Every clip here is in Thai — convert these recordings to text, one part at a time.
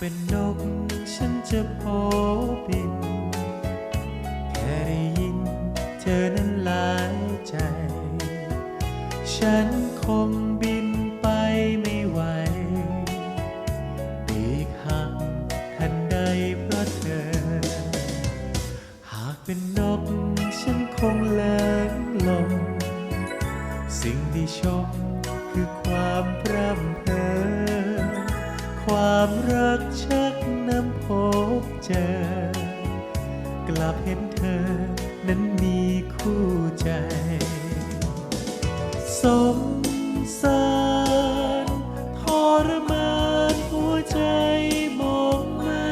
เป็นนกฉันจะโผบิน แค่ได้ยินเธอนั้นหลายใจ ฉันคงบินไปไม่ไหวปีกหักทันใดเพราะเธอ หากเป็นนกฉันคงเลิงลมสิ่งที่ชมคือความพร่ำเพอ ความรักชักนำพบเจอ กลับเห็นเธอนั้นมีคู่ใจ สมสารทรมานหัวใจมองไม่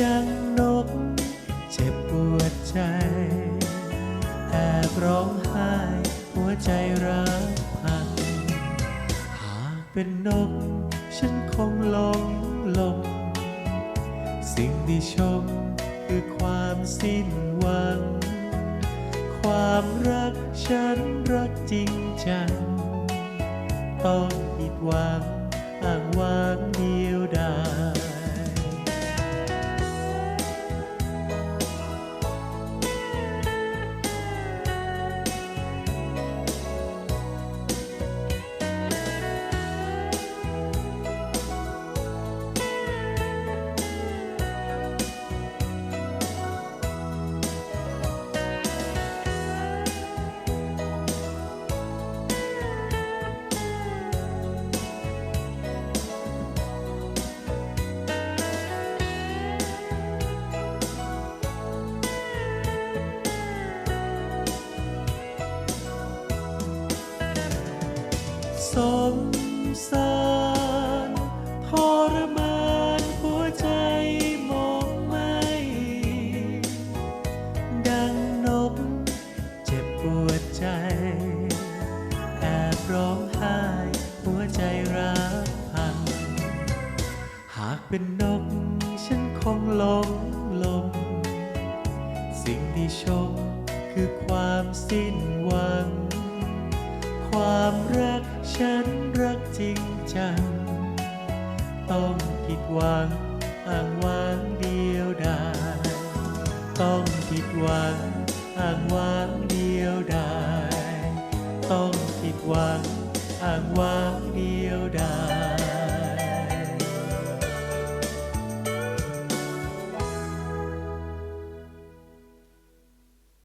ดัง เป็นนก ฉันคงหลงลมสิ่งที่ชมคือความสิ้นหวัง ความรักฉันรักจริงจัง ต้องผิดหวังอ้างว้างเดียวดาย สมสารทรมานหัวใจมองไม่ ดังนกเจ็บปวดใจ แอบร้องไห้หัวใจรักพัง หากเป็นนกฉันคงหลงลม สิ่งที่ชมคือความสิ้นหวัง ความรักฉันรักจริงจัง ต้องผิดหวังอ้างว้างเดียวดายต้องผิดหวังอ้างว้างเดียวดายต้องผิดหวังอ้างว้าง